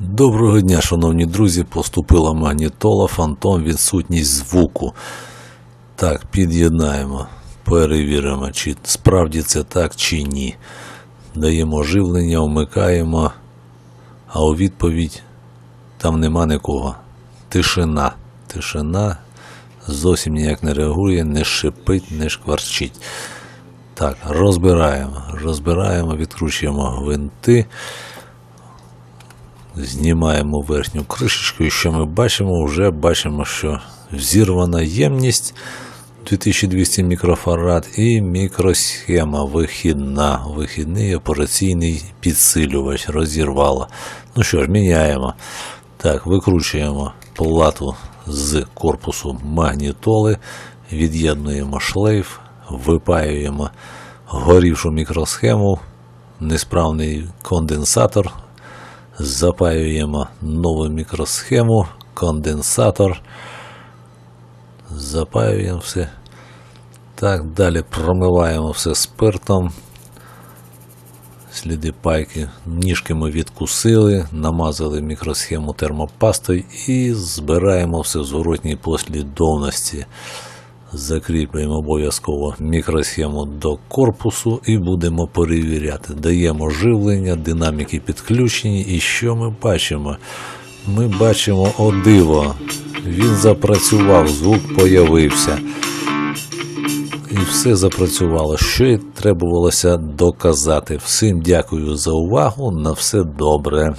Доброго дня, шановні друзі. Поступила магнітола, фантом, відсутність звуку. Так, під'єднаємо, перевіримо, чи справді це так, чи ні. Даємо живлення, вмикаємо, а у відповідь там нема нікого. Тишина. Тишина зовсім ніяк не реагує, не шипить, не шкварчить. Так, розбираємо, розбираємо, відкручуємо гвинти. Знімаємо верхню кришечку, і що ми бачимо? Вже бачимо, що взірвана ємність 2200 мікрофарад і мікросхема вихідна. Вихідний операційний підсилювач розірвала. Ну що ж, міняємо. Так, викручуємо плату з корпусу магнітоли, від'єднуємо шлейф, випаюємо горівшу мікросхему, несправний конденсатор Запаюємо нову мікросхему, конденсатор. Запаюємо все. Так, далі промиваємо все спиртом. Сліди пайки. Ніжки ми відкусили, намазали мікросхему термопастою і збираємо все в зворотній послідовності. Закріплюємо обов'язково мікросхему до корпусу і будемо перевіряти. Даємо живлення, динаміки підключені. І що ми бачимо? Ми бачимо о диво. Він запрацював, звук появився. І все запрацювало. Що й требувалося доказати. Всім дякую за увагу. На все добре.